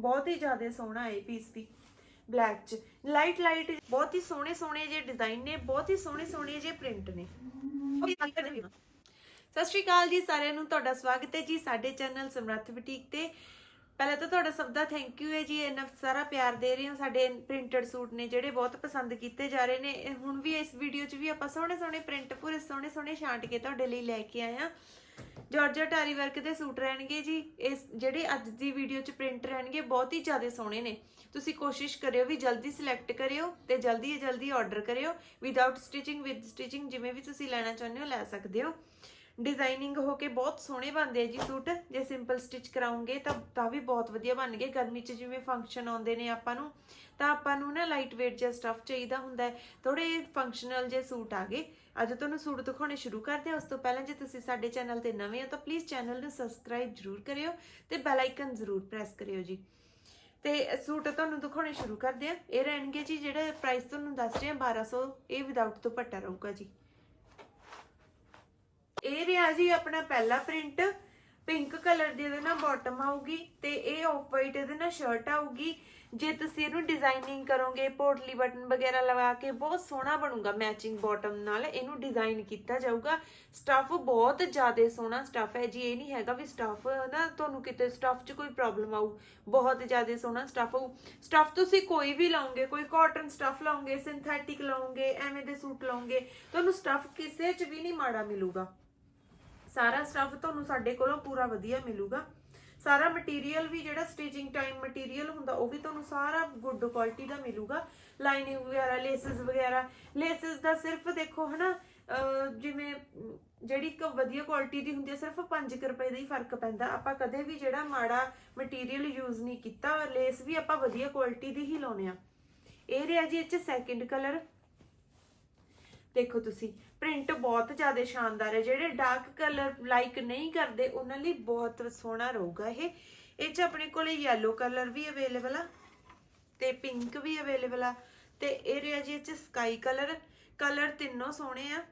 ਬਹੁਤ ਹੀ ਜ਼ਿਆਦਾ ਸੋਹਣਾ ਹੈ ਪੀਸ ਵੀ ਬਲੈਕ ਚ। ਲਾਈਟ ਲਾਈਟ ਬਹੁਤ ਹੀ ਸੋਹਣੇ ਸੋਹਣੇ ਜੇ ਡਿਜ਼ਾਈਨ ਨੇ, ਬਹੁਤ ਹੀ ਸੋਹਣੇ ਸੋਹਣੇ ਜੇ ਪ੍ਰਿੰਟ ਨੇ। ਸਤਿ ਸ਼੍ਰੀ ਅਕਾਲ ਜੀ ਸਾਰਿਆਂ ਨੂੰ, ਤੁਹਾਡਾ ਸਵਾਗਤ ਹੈ ਜੀ ਸਾਡੇ ਚੈਨਲ ਸਮਰੱਥ ਬੁਟੀਕ ਤੇ। ਪਹਿਲਾਂ ਤਾਂ ਤੁਹਾਡਾ ਸਭ ਦਾ ਥੈਂਕ ਯੂ ਹੈ ਜੀ, ਇੰਨਾ ਸਾਰਾ ਪਿਆਰ ਦੇ ਰਹੇ ਹੋ, ਸਾਡੇ ਪ੍ਰਿੰਟਡ ਸੂਟ ਨੇ ਜਿਹੜੇ ਬਹੁਤ ਪਸੰਦ ਕੀਤੇ ਜਾ ਰਹੇ ਨੇ। ਹੁਣ ਵੀ ਇਸ ਵੀਡੀਓ 'ਚ ਵੀ ਆਪਾਂ ਸੋਹਣੇ ਸੋਹਣੇ ਪ੍ਰਿੰਟ ਪੂਰੇ ਸੋਹਣੇ ਸੋਹਣੇ ਛਾਂਟ ਕੇ ਤੁਹਾਡੇ ਲਈ ਲੈ ਕੇ ਆਏ ਆ ਜਾਰਜਟ ਆਰੀ ਵਰਕ ਦੇ ਸੂਟ ਰਹਿਣਗੇ ਜੀ, ਇਸ ਜਿਹੜੇ ਅੱਜ ਦੀ ਵੀਡੀਓ 'ਚ ਪ੍ਰਿੰਟ ਰਹਿਣਗੇ, ਬਹੁਤ ਹੀ ਜ਼ਿਆਦਾ ਸੋਹਣੇ ਨੇ। ਤੁਸੀਂ ਕੋਸ਼ਿਸ਼ ਕਰਿਓ ਵੀ ਜਲਦੀ ਸਿਲੈਕਟ ਕਰਿਓ ਤੇ ਜਲਦੀ ਤੋਂ ਜਲਦੀ ਆਰਡਰ ਕਰਿਓ। ਵਿਦਆਊਟ ਸਟਿਚਿੰਗ ਵਿਦ ਸਟਿਚਿੰਗ ਜਿਵੇਂ ਵੀ ਤੁਸੀਂ ਲੈਣਾ ਚਾਹੁੰਦੇ ਹੋ, ਲੈ ਸਕਦੇ ਹੋ। ਡਿਜ਼ਾਈਨਿੰਗ ਹੋ ਕੇ ਬਹੁਤ ਸੋਹਣੇ ਬਣਦੇ ਆ ਜੀ ਸੂਟ। ਜੇ ਸਿੰਪਲ ਸਟਿਚ ਕਰਾਉਂਗੇ ਤਾਂ ਤਾਂ ਵੀ ਬਹੁਤ ਵਧੀਆ ਬਣਨਗੇ। ਗਰਮੀ 'ਚ ਜਿਵੇਂ ਫੰਕਸ਼ਨ ਆਉਂਦੇ ਨੇ ਆਪਾਂ ਨੂੰ, ਤਾਂ ਆਪਾਂ ਨੂੰ ਨਾ ਲਾਈਟ weight ਜਿਹਾ ਸਟਫ ਚਾਹੀਦਾ ਹੁੰਦਾ ਹੈ। ਥੋੜੇ ਫੰਕਸ਼ਨਲ ਜੇ ਸੂਟ ਆ ਗਏ। ਅੱਜ ਤੁਹਾਨੂੰ ਸੂਟ ਦਿਖਾਉਣੇ ਸ਼ੁਰੂ ਕਰਦੇ ਹਾਂ। ਉਸ ਤੋਂ ਪਹਿਲਾਂ ਜੇ ਤੁਸੀਂ ਸਾਡੇ ਚੈਨਲ ਤੇ ਨਵੇਂ ਹੋ ਤਾਂ ਪਲੀਜ਼ ਚੈਨਲ ਨੂੰ ਸਬਸਕ੍ਰਾਈਬ ਜ਼ਰੂਰ ਕਰਿਓ ਤੇ ਬੈਲ ਆਈਕਨ ਜ਼ਰੂਰ ਪ੍ਰੈਸ ਕਰਿਓ ਜੀ। ਤੇ ਸੂਟ ਤੁਹਾਨੂੰ ਦਿਖਾਉਣੇ ਸ਼ੁਰੂ ਕਰਦੇ ਹਾਂ। ਇਹ ਰਹਿਣਗੇ ਜੀ, ਜਿਹੜਾ ਪ੍ਰਾਈਸ ਤੁਹਾਨੂੰ ਦੱਸ ਰਹੇ ਆ 1200 ਇਹ ਵਿਦਆਊਟ ਦੁਪੱਟਾ ਰਹੂਗਾ ਜੀ। ਇਹ ਰਿਹਾ ਜੀ ਆਪਣਾ ਪਹਿਲਾ ਪ੍ਰਿੰਟ ਪਿੰਕ ਕਲਰ ਦੀ ਇਹਦੇ ਨਾਲ ਬਾਟਮ ਆਊਗੀ ਤੇ ਇਹ ਆਫ ਵਾਈਟ ਇਹਦੇ ਨਾਲ ਸ਼ਰਟ ਆਊਗੀ। ਜੇ ਤੁਸੀਂ ਇਹਨੂੰ ਡਿਜ਼ਾਈਨਿੰਗ ਕਰੋਗੇ ਪੋਟਲੀ ਬਟਨ ਵਗੈਰਾ ਲਗਾ ਕੇ, ਬਹੁਤ ਸੋਹਣਾ ਬਣੂਗਾ ਮੈਚਿੰਗ ਬਾਟਮ ਨਾਲ। ਇਹਨੂੰ ਡਿਜ਼ਾਈਨ ਕੀਤਾ ਜਾਊਗਾ। ਸਟਫ ਬਹੁਤ ਜ਼ਿਆਦਾ ਸੋਹਣਾ ਸਟਫ ਹੈ ਜੀ। ਇਹ ਨਹੀਂ ਹੈਗਾ ਵੀ ਸਟਫ ਨਾ ਤੁਹਾਨੂੰ ਕਿਤੇ ਸਟਫ 'ਚ ਕੋਈ ਪ੍ਰੋਬਲਮ ਆਊ। ਬਹੁਤ ਜ਼ਿਆਦਾ ਸੋਹਣਾ ਸਟਫ ਆਊ। ਸਟਫ ਤੁਸੀਂ ਕੋਈ ਵੀ ਲਾਉਂਗੇ ਕੋਈ ਕਾਟਨ ਸਟਫ ਲਾਉਂਗੇ ਸਿੰਥੈਟਿਕ ਲਾਉਂਗੇ ਐਵੇਂ ਦੇ ਸੂਟ ਲਾਉਂਗੇ ਤੁਹਾਨੂੰ ਸਟਫ ਕਿਸੇ 'ਚ ਵੀ ਨਹੀਂ ਮਾੜਾ ਮਿਲੂਗਾ। ਸਾਰਾ ਸਟਫ ਤੁਹਾਨੂੰ ਸਾਡੇ ਕੋਲੋਂ ਪੂਰਾ ਵਧੀਆ ਮਿਲੂਗਾ। ਸਾਰਾ ਮਟੀਰੀਅਲ ਵੀ ਜਿਹੜਾ ਸਟਿਚਿੰਗ ਟਾਈਮ ਮਟੀਰੀਅਲ ਹੁੰਦਾ, ਉਹ ਵੀ ਤੁਹਾਨੂੰ ਸਾਰਾ ਗੁੱਡ ਕੁਆਲਿਟੀ ਦਾ ਮਿਲੂਗਾ। ਲਾਈਨਿੰਗ ਵਗੈਰਾ ਲੇਸਸ ਵਗੈਰਾ। ਲੇਸਸ ਦਾ ਸਿਰਫ ਦੇਖੋ ਹਨਾ ਜਿਵੇਂ ਜਿਹੜੀ ਇੱਕ ਵਧੀਆ ਕੁਆਲਿਟੀ ਦੀ ਹੁੰਦੀ ਹੈ, ਸਿਰਫ 5 ਰੁਪਏ ਦਾ ਹੀ ਫ਼ਰਕ ਪੈਂਦਾ। ਆਪਾਂ ਕਦੇ ਵੀ ਜਿਹੜਾ ਮਾੜਾ ਮਟੀਰੀਅਲ ਯੂਜ਼ ਨਹੀਂ ਕੀਤਾ ਲੇਸ ਵੀ ਆਪਾਂ ਵਧੀਆ ਕੁਆਲਿਟੀ ਦੀ ਹੀ ਲਾਉਨੇ ਆ ਇਹ ਰਿਹਾ ਜੀ ਇਹ ਚ ਸੈਕਿੰਡ ਕਲਰ ਦੇਖੋ ਤੁਸੀਂ ਪ੍ਰਿੰਟ ਬਹੁਤ ਜ਼ਿਆਦਾ ਸ਼ਾਨਦਾਰ ਹੈ। ਜਿਹੜੇ ਡਾਰਕ ਕਲਰ ਲਾਈਕ ਨਹੀਂ ਕਰਦੇ, ਉਹਨਾਂ ਲਈ ਬਹੁਤ ਸੋਹਣਾ ਰਹੂਗਾ ਇਹ। ਇਹ ਚ ਆਪਣੇ ਕੋਲੇ ਯੈਲੋ ਕਲਰ ਵੀ ਅਵੇਲੇਬਲ ਆ ਤੇ ਪਿੰਕ ਵੀ ਅਵੇਲੇਬਲ ਆ ਤੇ ਇਹ ਰਿਹਾ ਜੀ ਇਹ ਚ ਸਕਾਈ ਕਲਰ ਕਲਰ ਤਿੰਨੋਂ ਸੋਹਣੇ ਆ।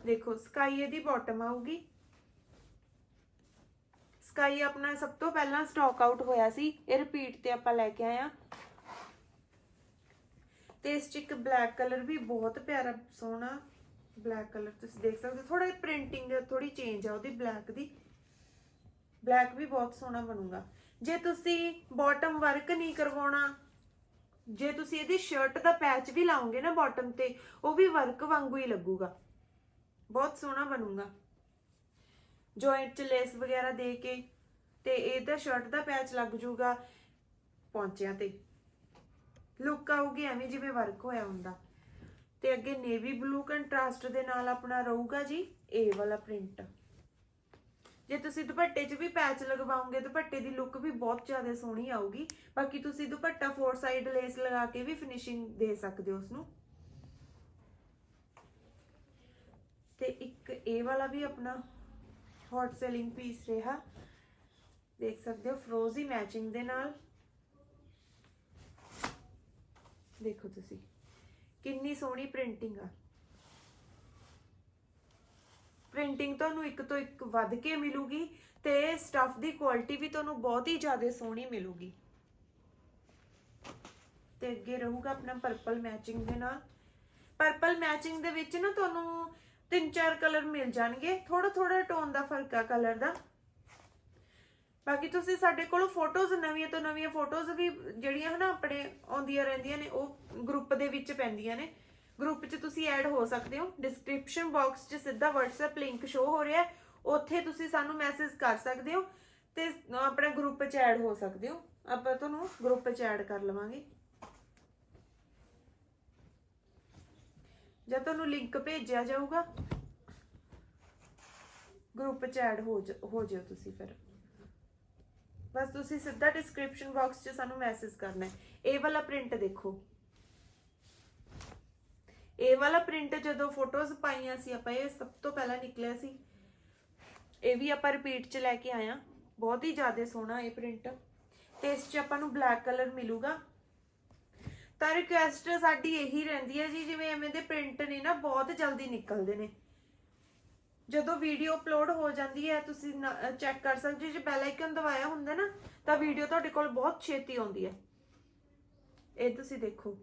ਦੇਖੋ ਸਕਾਈ ਇਹਦੀ ਬਾਟਮ ਆਊਗੀ। ਸਕਾਈ ਆਪਣਾ ਸਭ ਤੋਂ ਪਹਿਲਾਂ ਸਟਾਕ ਆਊਟ ਹੋਇਆ ਸੀ। ਇਹ ਰਿਪੀਟ ਤੇ ਆਪਾਂ ਲੈ ਕੇ ਆਏ ਆ। ਤੇ ਇਸ ਚ ਇੱਕ ਬਲੈਕ ਕਲਰ ਵੀ ਬਹੁਤ ਪਿਆਰਾ, ਸੋਹਣਾ ਬਲੈਕ ਕਲਰ ਤੁਸੀਂ ਦੇਖ ਸਕਦੇ ਹੋ। ਥੋੜਾ ਪ੍ਰਿੰਟਿੰਗ ਥੋੜੀ ਚੇਂਜ ਆ ਉਹਦੀ ਬਲੈਕ ਦੀ। ਬਲੈਕ ਵੀ ਬਹੁਤ ਸੋਹਣਾ ਬਣੂਗਾ। ਜੇ ਤੁਸੀਂ ਬਾਟਮ ਵਰਕ ਨਹੀਂ ਕਰਵਾਉਣਾ, ਜੇ ਤੁਸੀਂ ਇਹਦੀ ਸ਼ਰਟ ਦਾ ਪੈਚ ਵੀ ਲਾਓਗੇ ਨਾ ਬਾਟਮ ਤੇ, ਉਹ ਵੀ ਵਰਕ ਵਾਂਗੂ ਹੀ ਲੱਗੂਗਾ। ਬਹੁਤ ਸੋਹਣਾ ਬਣੂਗਾ। ਜੁਆਇੰਟ ਚ ਲੇਸ ਵਗੈਰਾ ਦੇ ਕੇ ਤੇ ਇਹਦਾ ਸ਼ਰਟ ਦਾ ਪੈਚ ਲੱਗ ਜਾਊਗਾ ਪੌਂਚਿਆਂ ਤੇ। ਲੁੱਕ ਆਊਗੀ, ਐਵੇਂ ਜਿਵੇਂ ਵਰਕ ਹੋਇਆ ਹੁੰਦਾ। ਤੇ ਅੱਗੇ ਨੇਵੀ ਬਲੂ ਕੰਟਰਾਸਟ ਦੇ ਨਾਲ ਆਪਣਾ ਰਹੂਗਾ ਜੀ ਇਹ ਵਾਲਾ ਪ੍ਰਿੰਟ ਜੇ ਤੁਸੀਂ ਦੁਪੱਟੇ 'ਚ ਵੀ ਪੈਚ ਲਗਵਾਉਂਗੇ ਦੁਪੱਟੇ ਦੀ ਲੁੱਕ ਵੀ ਬਹੁਤ ਜ਼ਿਆਦਾ ਸੋਹਣੀ ਆਊਗੀ। ਬਾਕੀ ਤੁਸੀਂ ਦੁਪੱਟਾ ਫੋਰ ਸਾਈਡ ਲੇਸ ਲਗਾ ਕੇ ਵੀ ਫਿਨਿਸ਼ਿੰਗ ਦੇ ਸਕਦੇ ਹੋ ਉਸ ਨੂੰ ਤੇ ਇੱਕ ਇਹ ਵਾਲਾ ਵੀ ਆਪਣਾ ਹੌਟ ਸੈਲਿੰਗ ਪੀਸ ਰਿਹਾ। ਦੇਖ ਸਕਦੇ ਹੋ ਫਰੋਜ਼ੀ ਮੈਚਿੰਗ ਦੇ ਨਾਲ। ਦੇਖੋ ਤੁਸੀਂ। ਕਿੰਨੀ ਸੋਹਣੀ ਪ੍ਰਿੰਟਿੰਗ ਆ। ਪ੍ਰਿੰਟਿੰਗ ਤੁਹਾਨੂੰ ਇੱਕ ਤੋਂ ਇੱਕ ਵੱਧ ਕੇ ਮਿਲੂਗੀ ਤੇ ਸਟਫ ਦੀ ਕੁਆਲਿਟੀ ਵੀ ਤੁਹਾਨੂੰ ਬਹੁਤ ਹੀ ਜ਼ਿਆਦਾ ਸੋਹਣੀ ਮਿਲੂਗੀ। ਤੇ ਅੱਗੇ ਰਹੂਗਾ ਆਪਣਾ ਪਰਪਲ ਮੈਚਿੰਗ ਦੇ ਨਾਲ। ਪਰਪਲ ਮੈਚਿੰਗ ਦੇ ਵਿੱਚ ਨਾ ਤੁਹਾਨੂੰ ਤਿੰਨ ਚਾਰ ਕਲਰ ਮਿਲ ਜਾਣਗੇ। ਥੋੜਾ ਥੋੜਾ ਟੋਨ ਦਾ ਫ਼ਰਕ ਆ ਕਲਰ ਦਾ। ਬਾਕੀ ਤੁਸੀਂ ਸਾਡੇ ਕੋਲੋਂ ਫੋਟੋਜ਼, ਨਵੀਆਂ ਤੋਂ ਨਵੀਆਂ ਫੋਟੋਜ਼ ਵੀ ਜਿਹੜੀਆਂ ਹਨਾ ਆਪਣੇ ਆਉਂਦੀਆਂ ਰਹਿੰਦੀਆਂ ਨੇ, ਉਹ ਗਰੁੱਪ ਦੇ ਵਿੱਚ ਪੈਂਦੀਆਂ ਨੇ। ਗਰੁੱਪ 'ਚ ਤੁਸੀਂ ਐਡ ਹੋ ਸਕਦੇ ਹੋ। ਡਿਸਕ੍ਰਿਪਸ਼ਨ ਬਾਕਸ 'ਚ ਸਿੱਧਾ WhatsApp ਲਿੰਕ ਸ਼ੋ ਹੋ ਰਿਹਾ ਉੱਥੇ ਤੁਸੀਂ ਸਾਨੂੰ ਮੈਸੇਜ ਕਰ ਸਕਦੇ ਹੋ ਤੇ ਆਪਣੇ ਗਰੁੱਪ 'ਚ ਐਡ ਹੋ ਸਕਦੇ ਹੋ। ਆਪਾਂ ਤੁਹਾਨੂੰ ਗਰੁੱਪ 'ਚ ਐਡ ਕਰ ਲਵਾਂਗੇ। ਜਦ ਤੁਹਾਨੂੰ ਲਿੰਕ ਭੇਜਿਆ ਜਾਊਗਾ। ਗਰੁੱਪ 'ਚ ਐਡ ਹੋ ਜਾ- ਤੁਸੀਂ ਫਿਰ। ਬਸ ਤੁਸੀਂ ਸਿੱਧਾ ਡਿਸਕ੍ਰਿਪਸ਼ਨ ਬਾਕਸ 'ਚ ਸਾਨੂੰ ਮੈਸੇਜ ਕਰਨਾ ਹੈ। ਇਹ ਵਾਲਾ ਪ੍ਰਿੰਟ ਦੇਖੋ। ਇਹ ਵਾਲਾ ਪ੍ਰਿੰਟ ਜਦੋਂ ਫੋਟੋਜ਼ ਪਾਈਆਂ ਸੀ, ਆਪਾਂ ਇਹ ਸਭ ਤੋਂ ਪਹਿਲਾਂ ਨਿਕਲਿਆ ਸੀ। ਇਹ ਵੀ ਆਪਾਂ ਰਿਪੀਟ 'ਚ ਲੈ ਕੇ ਆਇਆ ਬਹੁਤ ਹੀ ਜ਼ਿਆਦਾ ਸੋਹਣਾ ਇਹ ਪ੍ਰਿੰਟ ਤੇ ਇਸ 'ਚ ਆਪਾਂ ਨੂੰ ਬਲੈਕ ਕਲਰ ਮਿਲੂਗਾ। ਤਾਂ ਰਿਕੁਐਸਟ ਸਾਡੀ ਇਹੀ ਰਹਿੰਦੀ ਹੈ ਜੀ, ਜਿਵੇਂ ਐਵੇਂ ਦੇ ਪ੍ਰਿੰਟ ਨੇ ਨਾ, ਬਹੁਤ ਜਲਦੀ ਨਿਕਲਦੇ ਨੇ। ਜਦੋਂ ਵੀਡੀਓ ਅਪਲੋਡ ਹੋ ਜਾਂਦੀ ਹੈ, ਤੁਸੀਂ ਚੈੱਕ ਕਰ ਸਕਦੇ ਜੇ ਬੈਲ ਆਈਕਨ ਦਬਾਇਆ ਹੁੰਦਾ ਨਾ, ਤਾਂ ਵੀਡੀਓ ਤੁਹਾਡੇ ਕੋਲ ਬਹੁਤ ਛੇਤੀ ਆਉਂਦੀ ਹੈ। ਇਹ ਤੁਸੀਂ ਦੇਖੋ,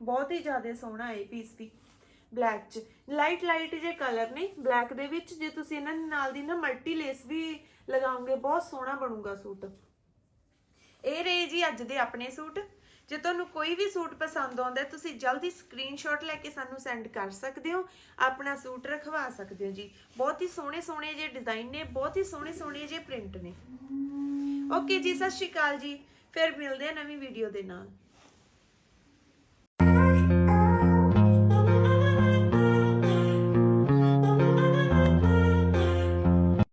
ਬਹੁਤ ਹੀ ਜ਼ਿਆਦਾ ਸੋਹਣਾ ਹੈ ਪੀਸ ਵੀ ਬਲੈਕ ਚ। ਲਾਈਟ ਲਾਈਟ ਜੇ ਕਲਰ ਨੇ ਬਲੈਕ ਦੇ ਵਿੱਚ, ਜੇ ਤੁਸੀਂ ਇਹਨਾਂ ਨਾਲ ਦੀ ਨਾ ਮਲਟੀ ਲੇਸ ਵੀ ਲਗਾਓਗੇ, ਬਹੁਤ ਸੋਹਣਾ ਬਣੂਗਾ ਸੂਟ। ਇਹ ਰਹੇ ਜੀ ਅੱਜ ਦੇ ਆਪਣੇ ਸੂਟ। ਜੇ ਤੁਹਾਨੂੰ ਕੋਈ ਵੀ ਸੂਟ ਪਸੰਦ ਆਉਂਦਾ, ਤੁਸੀਂ ਜਲਦੀ ਸਕਰੀਨਸ਼ਾਟ ਲੈ ਕੇ ਸਾਨੂੰ ਸੈਂਡ ਕਰ ਸਕਦੇ ਹੋ, ਆਪਣਾ ਸੂਟ ਰਖਵਾ ਸਕਦੇ ਹੋ ਜੀ। ਬਹੁਤ ਹੀ ਸੋਹਣੇ ਸੋਹਣੇ ਜੇ ਡਿਜ਼ਾਈਨ ਨੇ, ਬਹੁਤ ਹੀ ਸੋਹਣੇ ਸੋਹਣੇ ਜੇ ਪ੍ਰਿੰਟ ਨੇ। ਓਕੇ ਜੀ, ਸਤਿ ਸ਼੍ਰੀ ਅਕਾਲ ਜੀ, ਫਿਰ ਮਿਲਦੇ ਆ ਨਵੀਂ ਵੀਡੀਓ ਦੇ ਨਾਲ।